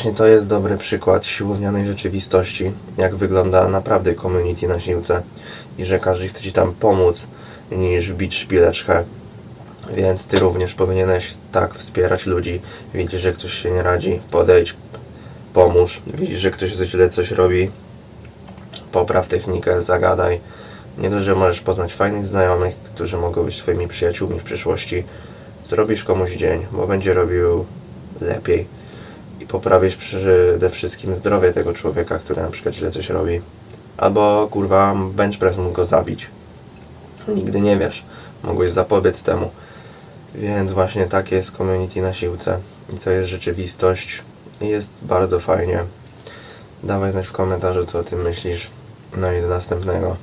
właśnie to jest dobry przykład siłownianej rzeczywistości, jak wygląda naprawdę community na siłce i że każdy chce Ci tam pomóc niż wbić szpileczkę. Więc Ty również powinieneś tak wspierać ludzi. Widzisz, że ktoś się nie radzi, podejdź, pomóż. Widzisz, że ktoś źle coś robi, popraw technikę, zagadaj. Nie dość, że możesz poznać fajnych znajomych, którzy mogą być Twoimi przyjaciółmi w przyszłości. Zrobisz komuś dzień, bo będzie robił lepiej i poprawisz przede wszystkim zdrowie tego człowieka, który na przykład źle coś robi. Albo kurwa bench press mógł go zabić. Nigdy nie wiesz. Mogłeś zapobiec temu. Więc właśnie takie jest community na siłce. I to jest rzeczywistość. I jest bardzo fajnie. Dawaj znać w komentarzu co o tym myślisz. No i do następnego.